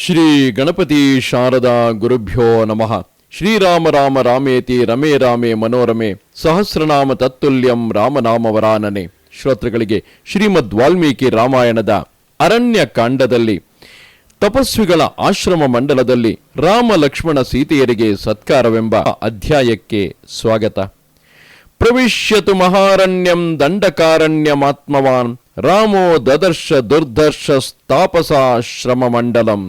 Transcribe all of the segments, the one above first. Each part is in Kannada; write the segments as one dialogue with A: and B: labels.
A: ಶ್ರೀ ಗಣಪತಿ ಶಾರದಾ ಗುರುಭ್ಯೋ ನಮಃ. ಶ್ರೀರಾಮ ರಾಮ ರಾಮೇತಿ ರಮೇ ರಾಮೇ ಮನೋರಮೆ ಸಹಸ್ರನಾಮ ತತ್ತುಲ್ಯಂ ರಾಮನಾಮವರಾನನೆ. ಶ್ರೋತೃಗಳಿಗೆ ಶ್ರೀಮದ್ ವಾಲ್ಮೀಕಿ ರಾಮಾಯಣದ ಅರಣ್ಯ ಕಾಂಡದಲ್ಲಿ, ತಪಸ್ವಿಗಳ ಆಶ್ರಮ ಮಂಡಲದಲ್ಲಿ ರಾಮ ಲಕ್ಷ್ಮಣ ಸೀತೆಯರಿಗೆ ಸತ್ಕಾರವೆಂಬ ಅಧ್ಯಾಯಕ್ಕೆ ಸ್ವಾಗತ. ಪ್ರವಿಶ್ಯತು ಮಹಾರಣ್ಯಂ ದಂಡಕಾರಣ್ಯಮಾತ್ಮವಾನ್ ರಾಮೋ ದದರ್ಶ ದುರ್ದರ್ಶ ತಾಪಸಾಶ್ರಮ ಮಂಡಲಂ.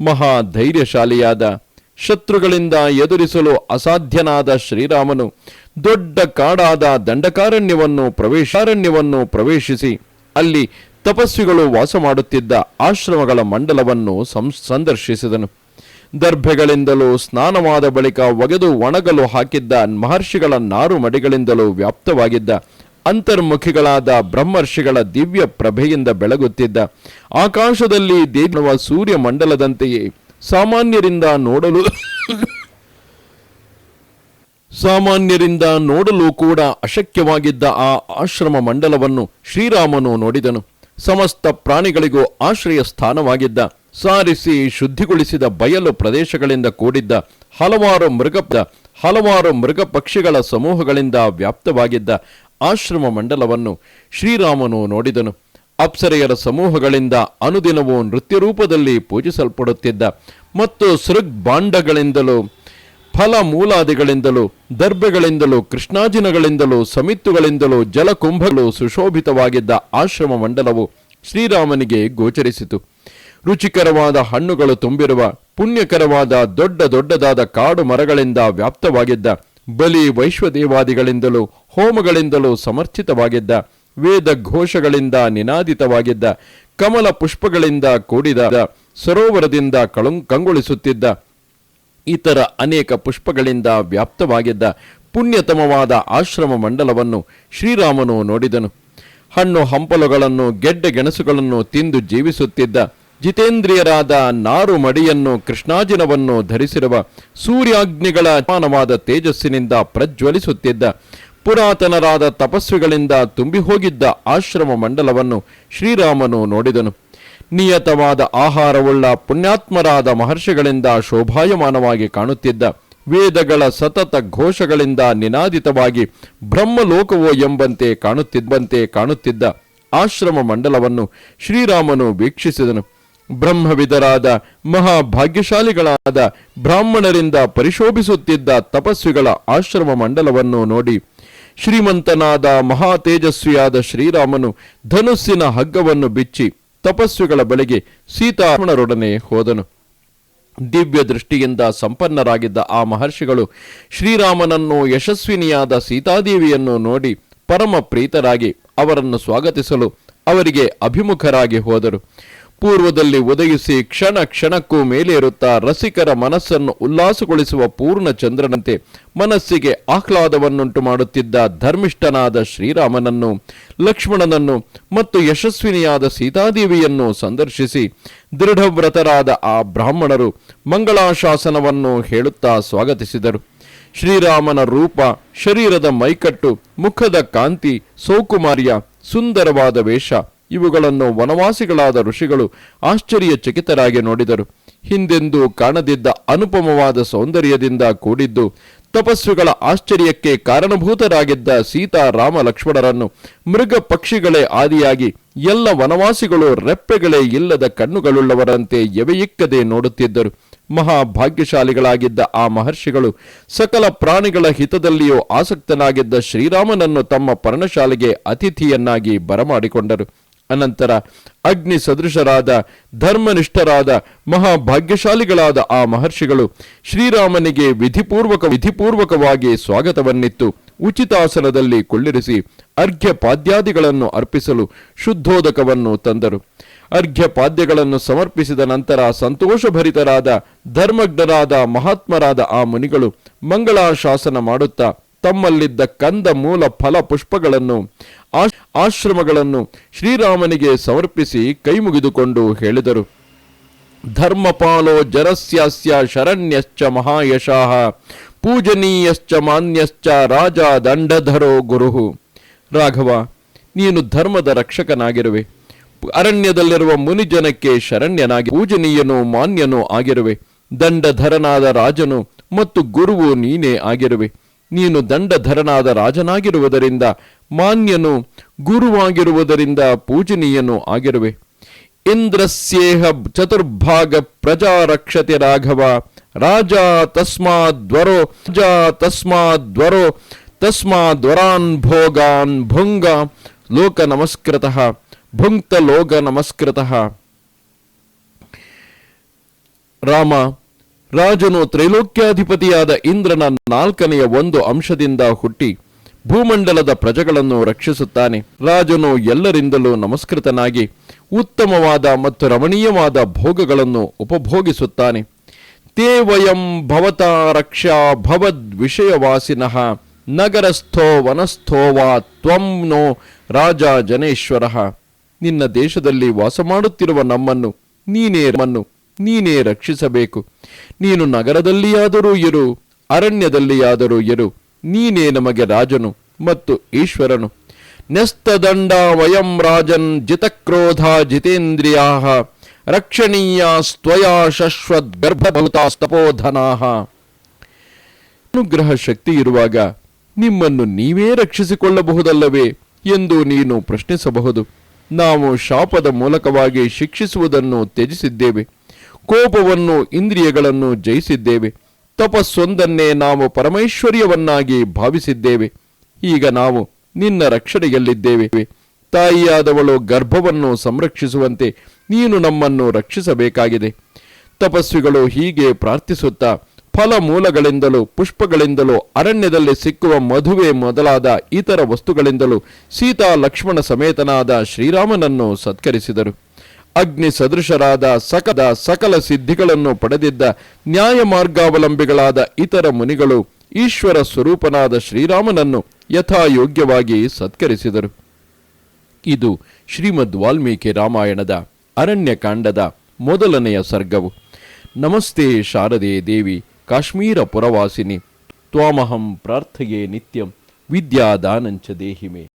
A: ಮಹಾ ಧೈರ್ಯಶಾಲಿಯಾದ ಶತ್ರುಗಳಿಂದ ಎದುರಿಸಲು ಅಸಾಧ್ಯನಾದ ಶ್ರೀರಾಮನು ದೊಡ್ಡ ಕಾಡಾದ ದಂಡಕಾರಣ್ಯವನ್ನು ಪ್ರವೇಶಾರಣ್ಯವನ್ನು ಪ್ರವೇಶಿಸಿ ಅಲ್ಲಿ ತಪಸ್ವಿಗಳು ವಾಸ ಮಾಡುತ್ತಿದ್ದ ಆಶ್ರಮಗಳ ಮಂಡಲವನ್ನು ಸಂದರ್ಶಿಸಿದನು. ದರ್ಭೆಗಳಿಂದಲೂ ಸ್ನಾನವಾದ ಬಳಿಕ ಒಗೆದು ಒಣಗಲು ಹಾಕಿದ್ದ ಮಹರ್ಷಿಗಳ ನಾರು ಮಡಿಗಳಿಂದಲೂ ವ್ಯಾಪ್ತವಾಗಿದ್ದ ಅಂತರ್ಮುಖಿಗಳಾದ ಬ್ರಹ್ಮರ್ಷಿಗಳ ದಿವ್ಯ ಪ್ರಭೆಯಿಂದ ಬೆಳಗುತ್ತಿದ್ದ ಆಕಾಶದಲ್ಲಿ ದೇವ ಸೂರ್ಯ ಮಂಡಲದಂತೆಯೇ ಸಾಮಾನ್ಯರಿಂದ ನೋಡಲು ಸಾಮಾನ್ಯರಿಂದ ನೋಡಲು ಕೂಡ ಅಶಕ್ಯವಾಗಿದ್ದ ಆ ಆಶ್ರಮ ಮಂಡಲವನ್ನು ಶ್ರೀರಾಮನು ನೋಡಿದನು. ಸಮಸ್ತ ಪ್ರಾಣಿಗಳಿಗೂ ಆಶ್ರಯ ಸ್ಥಾನವಾಗಿದ್ದ, ಸಾರಿಸಿ ಶುದ್ಧಿಗೊಳಿಸಿದ ಬಯಲು ಪ್ರದೇಶಗಳಿಂದ ಕೂಡಿದ್ದ, ಹಲವಾರು ಮೃಗ ಹಲವಾರು ಮೃಗ ಪಕ್ಷಿಗಳ ಸಮೂಹಗಳಿಂದ ವ್ಯಾಪ್ತವಾಗಿದ್ದ ಆಶ್ರಮ ಮಂಡಲವನ್ನು ಶ್ರೀರಾಮನು ನೋಡಿದನು. ಅಪ್ಸರೆಯರ ಸಮೂಹಗಳಿಂದ ಅನುದಿನವೂ ನೃತ್ಯ ರೂಪದಲ್ಲಿ ಪೂಜಿಸಲ್ಪಡುತ್ತಿದ್ದ ಮತ್ತು ಸೃಗ್ಭಾಂಡಗಳಿಂದಲೂ ಫಲ ಮೂಲಾದಿಗಳಿಂದಲೂ ದರ್ಬೆಗಳಿಂದಲೂ ಕೃಷ್ಣಾಜಿನಗಳಿಂದಲೂ, ಸಮಿತ್ತುಗಳಿಂದಲೂ, ಜಲಕುಂಭಗಳು ಸುಶೋಭಿತವಾಗಿದ್ದ ಆಶ್ರಮ ಮಂಡಲವು ಶ್ರೀರಾಮನಿಗೆ ಗೋಚರಿಸಿತು. ರುಚಿಕರವಾದ ಹಣ್ಣುಗಳು ತುಂಬಿರುವ, ಪುಣ್ಯಕರವಾದ ದೊಡ್ಡ ದೊಡ್ಡದಾದ ಕಾಡು ಮರಗಳಿಂದ ವ್ಯಾಪ್ತವಾಗಿದ್ದ ಬಲಿ ವೈಶ್ವದೇವಾದಿಗಳಿಂದಲೂ, ಹೋಮಗಳಿಂದಲೂ ಸಮರ್ಚಿತವಾಗಿದ್ದ, ವೇದ ಘೋಷಗಳಿಂದ ನಿನಾದಿತವಾಗಿದ್ದ, ಕಮಲ ಪುಷ್ಪಗಳಿಂದ ಕೂಡಿದ, ಸರೋವರದಿಂದ ಕಳುಂ, ಕಂಗೊಳಿಸುತ್ತಿದ್ದ, ಇತರ ಅನೇಕ ಪುಷ್ಪಗಳಿಂದ ವ್ಯಾಪ್ತವಾಗಿದ್ದ ಪುಣ್ಯತಮವಾದ ಆಶ್ರಮ ಮಂಡಲವನ್ನು ಶ್ರೀರಾಮನು ನೋಡಿದನು. ಹಣ್ಣು ಹಂಪಲುಗಳನ್ನು, ಗೆಡ್ಡೆ ಗೆಣಸುಗಳನ್ನು ತಿಂದು ಜೀವಿಸುತ್ತಿದ್ದ ಜಿತೇಂದ್ರಿಯರಾದ ನಾರು ಮಡಿಯನ್ನು ಕೃಷ್ಣಾಜಿನವನ್ನು ಧರಿಸಿರುವ ಸೂರ್ಯಾಗ್ನಿಗಳ ಸಮಾನವಾದ ತೇಜಸ್ಸಿನಿಂದ ಪ್ರಜ್ವಲಿಸುತ್ತಿದ್ದ ಪುರಾತನರಾದ ತಪಸ್ವಿಗಳಿಂದ ತುಂಬಿ ಹೋಗಿದ್ದ ಆಶ್ರಮ ಮಂಡಲವನ್ನು ಶ್ರೀರಾಮನು ನೋಡಿದನು. ನಿಯತವಾದ ಆಹಾರವುಳ್ಳ ಪುಣ್ಯಾತ್ಮರಾದ ಮಹರ್ಷಿಗಳಿಂದ ಶೋಭಾಯಮಾನವಾಗಿ ಕಾಣುತ್ತಿದ್ದ ವೇದಗಳ ಸತತ ಘೋಷಗಳಿಂದ ನಿನಾದಿತವಾಗಿ ಬ್ರಹ್ಮಲೋಕವೋ ಎಂಬಂತೆ ಕಾಣುತ್ತಿದ್ದಂತೆ ಕಾಣುತ್ತಿದ್ದ ಆಶ್ರಮ ಮಂಡಲವನ್ನು ಶ್ರೀರಾಮನು ವೀಕ್ಷಿಸಿದನು. ಬ್ರಹ್ಮವಿದರಾದ ಮಹಾಭಾಗ್ಯಶಾಲಿಗಳಾದ ಬ್ರಾಹ್ಮಣರಿಂದ ಪರಿಶೋಭಿಸುತ್ತಿದ್ದ ತಪಸ್ವಿಗಳ ಆಶ್ರಮ ಮಂಡಲವನ್ನು ನೋಡಿ ಶ್ರೀಮಂತನಾದ ಮಹಾ ತೇಜಸ್ವಿಯಾದ ಶ್ರೀರಾಮನು ಧನುಸ್ಸಿನ ಹಗ್ಗವನ್ನು ಬಿಚ್ಚಿ ತಪಸ್ವಿಗಳ ಬಳಿಗೆ ಸೀತಾರಾಮಣರೊಡನೆ ಹೋದನು. ದಿವ್ಯ ದೃಷ್ಟಿಯಿಂದ ಸಂಪನ್ನರಾಗಿದ್ದ ಆ ಮಹರ್ಷಿಗಳು ಶ್ರೀರಾಮನನ್ನು ಯಶಸ್ವಿನಿಯಾದ ಸೀತಾದೇವಿಯನ್ನು ನೋಡಿ ಪರಮ ಪ್ರೀತರಾಗಿ ಅವರನ್ನು ಸ್ವಾಗತಿಸಲು ಅವರಿಗೆ ಅಭಿಮುಖರಾಗಿ ಹೋದರು. ಪೂರ್ವದಲ್ಲಿ ಉದಯಿಸಿ ಕ್ಷಣ ಕ್ಷಣಕ್ಕೂ ಮೇಲೇರುತ್ತಾ ರಸಿಕರ ಮನಸ್ಸನ್ನು ಉಲ್ಲಾಸಗೊಳಿಸುವ ಪೂರ್ಣ ಚಂದ್ರನಂತೆ ಮನಸ್ಸಿಗೆ ಆಹ್ಲಾದವನ್ನುಂಟು ಮಾಡುತ್ತಿದ್ದ ಧರ್ಮಿಷ್ಠನಾದ ಶ್ರೀರಾಮನನ್ನು, ಲಕ್ಷ್ಮಣನನ್ನು ಮತ್ತು ಯಶಸ್ವಿನಿಯಾದ ಸೀತಾದೇವಿಯನ್ನು ಸಂದರ್ಶಿಸಿ ದೃಢವ್ರತರಾದ ಆ ಬ್ರಾಹ್ಮಣರು ಮಂಗಳಾಶಾಸನವನ್ನು ಹೇಳುತ್ತಾ ಸ್ವಾಗತಿಸಿದರು. ಶ್ರೀರಾಮನ ರೂಪ, ಶರೀರದ ಮೈಕಟ್ಟು, ಮುಖದ ಕಾಂತಿ, ಸೌಕುಮಾರ್ಯ, ಸುಂದರವಾದ ವೇಷ ಇವುಗಳನ್ನು ವನವಾಸಿಗಳಾದ ಋಷಿಗಳು ಆಶ್ಚರ್ಯಚಕಿತರಾಗಿ ನೋಡಿದರು. ಹಿಂದೆಂದೂ ಕಾಣದಿದ್ದ ಅನುಪಮವಾದ ಸೌಂದರ್ಯದಿಂದ ಕೂಡಿದ್ದು, ತಪಸ್ವಿಗಳ ಆಶ್ಚರ್ಯಕ್ಕೆ ಕಾರಣಭೂತರಾಗಿದ್ದ ಸೀತಾ ರಾಮ ಲಕ್ಷ್ಮಣರನ್ನು ಮೃಗ ಪಕ್ಷಿಗಳೇ ಆದಿಯಾಗಿ ಎಲ್ಲ ವನವಾಸಿಗಳು ರೆಪ್ಪೆಗಳೇ ಇಲ್ಲದ ಕಣ್ಣುಗಳುಳ್ಳವರಂತೆ ಎವೆಯಿಕ್ಕದೆ ನೋಡುತ್ತಿದ್ದರು. ಮಹಾಭಾಗ್ಯಶಾಲಿಗಳಾಗಿದ್ದ ಆ ಮಹರ್ಷಿಗಳು ಸಕಲ ಪ್ರಾಣಿಗಳ ಹಿತದಲ್ಲಿಯೂ ಆಸಕ್ತನಾಗಿದ್ದ ಶ್ರೀರಾಮನನ್ನು ತಮ್ಮ ಪರ್ಣಶಾಲೆಗೆ ಅತಿಥಿಯನ್ನಾಗಿ ಬರಮಾಡಿಕೊಂಡರು. ಅನಂತರ ಅಗ್ನಿ ಸದೃಶರಾದ, ಧರ್ಮನಿಷ್ಠರಾದ, ಮಹಾಭಾಗ್ಯಶಾಲಿಗಳಾದ ಆ ಮಹರ್ಷಿಗಳು ಶ್ರೀರಾಮನಿಗೆ ವಿಧಿಪೂರ್ವಕ, ವಿಧಿಪೂರ್ವಕವಾಗಿ ಸ್ವಾಗತವನ್ನಿತ್ತು. ಉಚಿತಾಸನದಲ್ಲಿ ಕುಳ್ಳಿರಿಸಿ ಅರ್ಘ್ಯ ಪಾದ್ಯಾದಿಗಳನ್ನು ಅರ್ಪಿಸಲು ಶುದ್ಧೋದಕವನ್ನು ತಂದರು. ಅರ್ಘ್ಯ ಪಾದ್ಯಗಳನ್ನು ಸಮರ್ಪಿಸಿದ ನಂತರ ಸಂತೋಷಭರಿತರಾದ, ಧರ್ಮಜ್ಞರಾದ, ಮಹಾತ್ಮರಾದ ಆ ಮುನಿಗಳು ಮಂಗಳಾಶಾಸನ ಮಾಡುತ್ತಾ ತಮ್ಮಲ್ಲಿದ್ದ ಕಂದ ಮೂಲ ಫಲ ಪುಷ್ಪಗಳನ್ನು, ಆಶ್- ಆಶ್ರಮಗಳನ್ನು ಶ್ರೀರಾಮನಿಗೆ ಸಮರ್ಪಿಸಿ ಕೈಮುಗಿದುಕೊಂಡು ಹೇಳಿದರು. ಧರ್ಮಪಾಲೋ ಜರಸ್ಯಾಸ್ಯ ಶರಣ್ಯಶ್ಚ ಮಹಾಯಶಾಹ ಪೂಜನೀಯಶ್ಚ ಮಾನ್ಯಶ್ಚ ರಾಜ ದಂಡಧರೋ ಗುರುಹು. ರಾಘವ, ನೀನು ಧರ್ಮದ ರಕ್ಷಕನಾಗಿರುವೆ. ಅರಣ್ಯದಲ್ಲಿರುವ ಮುನಿಜನಕ್ಕೆ ಶರಣ್ಯನಾಗಿ ಪೂಜನೀಯನು ಮಾನ್ಯನೂ ಆಗಿರುವೆ. ದಂಡಧರನಾದ ರಾಜನು ಮತ್ತು ಗುರುವು ನೀನೇ ಆಗಿರುವೆ. ನೀನು ದಂಡಧರನಾದ ರಾಜನಾಗಿರುವುದರಿಂದ ಮಾನ್ಯನು ಗುರುವಾಗಿರುವುದರಿಂದ ಪೂಜನೀಯನು ಆಗಿರುವೆ. ಇಂದ್ರಸ್ಯೇಹ ಚತುರ್ಭಾಗ ಪ್ರಜಾ ರಕ್ಷತೆ ರಾಘವ, ರಾಜ ತಸ್ಮಾದ್ವರೋ ರಾಜ ತಸ್ಮಾದ್ವರೋ ತಸ್ಮಾದ್ವರಾನ್ ಭೋಗಾನ್ ಭುಂಗ, ಲೋಕ ನಮಸ್ಕೃತಃ, ಭುಂಕ್ತ ಲೋಕ ನಮಸ್ಕೃತಃ. ರಾಮ ರಾಜನು ತ್ರೈಲೋಕ್ಯಾಧಿಪತಿಯಾದ ಇಂದ್ರನ ನಾಲ್ಕನೆಯ ಒಂದು ಅಂಶದಿಂದ ಹುಟ್ಟಿ ಭೂಮಂಡಲದ ಪ್ರಜೆಗಳನ್ನು ರಕ್ಷಿಸುತ್ತಾನೆ. ರಾಜನು ಎಲ್ಲರಿಂದಲೂ ನಮಸ್ಕೃತನಾಗಿ ಉತ್ತಮವಾದ ಮತ್ತು ರಮಣೀಯವಾದ ಭೋಗಗಳನ್ನು ಉಪಭೋಗಿಸುತ್ತಾನೆ. ತೇ ವಯಂ ಭವತ ರಕ್ಷಾ ಭವದ್ ವಿಷಯವಾಸಿನಃ ನಗರಸ್ಥೋ ವನಸ್ಥೋ ತ್ವಂನೋ ರಾಜ ಜನೇಶ್ವರಃ. ನಿನ್ನ ದೇಶದಲ್ಲಿ ವಾಸ ಮಾಡುತ್ತಿರುವ ನಮ್ಮನ್ನು ನೀನೇ ನಮ್ಮನ್ನು ನೀನೇ ರಕ್ಷಿಸಬೇಕು. ನೀನು ನಗರದಲ್ಲಿಯಾದರೂ ಇರು, ಅರಣ್ಯದಲ್ಲಿಯಾದರೂ ಇರು. ನೀನೇ ನಮಗೆ ರಾಜನು ಮತ್ತು ಈಶ್ವರನು. ನೆಸ್ತದಂಡ ವಯಂ ರಾಜನ್ ಜಿತಕ್ರೋಧ ಜಿತೇಂದ್ರಿಯಾ ರಕ್ಷಣೀಯ ಸ್ವಯಾ ಶಶ್ವತ್ ಗರ್ಭಭೂತಾಸ್ತಪೋಧನಾಹ. ಅನುಗ್ರಹ ಶಕ್ತಿ ಇರುವಾಗ ನಿಮ್ಮನ್ನು ನೀವೇ ರಕ್ಷಿಸಿಕೊಳ್ಳಬಹುದಲ್ಲವೇ ಎಂದು ನೀನು ಪ್ರಶ್ನಿಸಬಹುದು. ನಾವು ಶಾಪದ ಮೂಲಕವಾಗಿ ಶಿಕ್ಷಿಸುವುದನ್ನು ತ್ಯಜಿಸಿದ್ದೇವೆ. ಕೋಪವನ್ನು ಇಂದ್ರಿಯಗಳನ್ನು ಜಯಿಸಿದ್ದೇವೆ. ತಪಸ್ಸೊಂದನ್ನೇ ನಾವು ಪರಮೈಶ್ವರ್ಯವನ್ನಾಗಿ ಭಾವಿಸಿದ್ದೇವೆ. ಈಗ ನಾವು ನಿನ್ನ ರಕ್ಷಣೆಯಲ್ಲಿದ್ದೇವೆ. ತಾಯಿಯಾದವಳು ಗರ್ಭವನ್ನು ಸಂರಕ್ಷಿಸುವಂತೆ ನೀನು ನಮ್ಮನ್ನು ರಕ್ಷಿಸಬೇಕಾಗಿದೆ. ತಪಸ್ವಿಗಳು ಹೀಗೆ ಪ್ರಾರ್ಥಿಸುತ್ತಾ ಫಲ ಮೂಲಗಳಿಂದಲೂ ಪುಷ್ಪಗಳಿಂದಲೂ ಅರಣ್ಯದಲ್ಲಿ ಸಿಕ್ಕುವ ಮಧುವೆ ಮೊದಲಾದ ಇತರ ವಸ್ತುಗಳಿಂದಲೂ ಸೀತಾ ಲಕ್ಷ್ಮಣ ಸಮೇತನಾದ ಶ್ರೀರಾಮನನ್ನು ಸತ್ಕರಿಸಿದರು. ಅಗ್ನಿ ಸದೃಶರಾದ ಸಕದ ಸಕಲ ಸಿದ್ಧಿಗಳನ್ನು ಪಡೆದಿದ್ದ ನ್ಯಾಯ ಮಾರ್ಗಾವಲಂಬಿಗಳಾದ ಇತರ ಮುನಿಗಳು ಈಶ್ವರ ಸ್ವರೂಪನಾದ ಶ್ರೀರಾಮನನ್ನು ಯಥಾಯೋಗ್ಯವಾಗಿ ಸತ್ಕರಿಸಿದರು. ಇದು ಶ್ರೀಮದ್ ವಾಲ್ಮೀಕಿ ರಾಮಾಯಣದ ಅರಣ್ಯಕಾಂಡದ ಮೊದಲನೆಯ ಸರ್ಗವು. ನಮಸ್ತೆ ಶಾರದೆ ದೇವಿ, ಕಾಶ್ಮೀರ ಪುರವಾಸಿನಿ. ತ್ವಾಮಹಂ ಪ್ರಾರ್ಥೆಯೇ ನಿತ್ಯಂ, ವಿದ್ಯಾದಾನಂಚ ದೇಹಿಮೆ.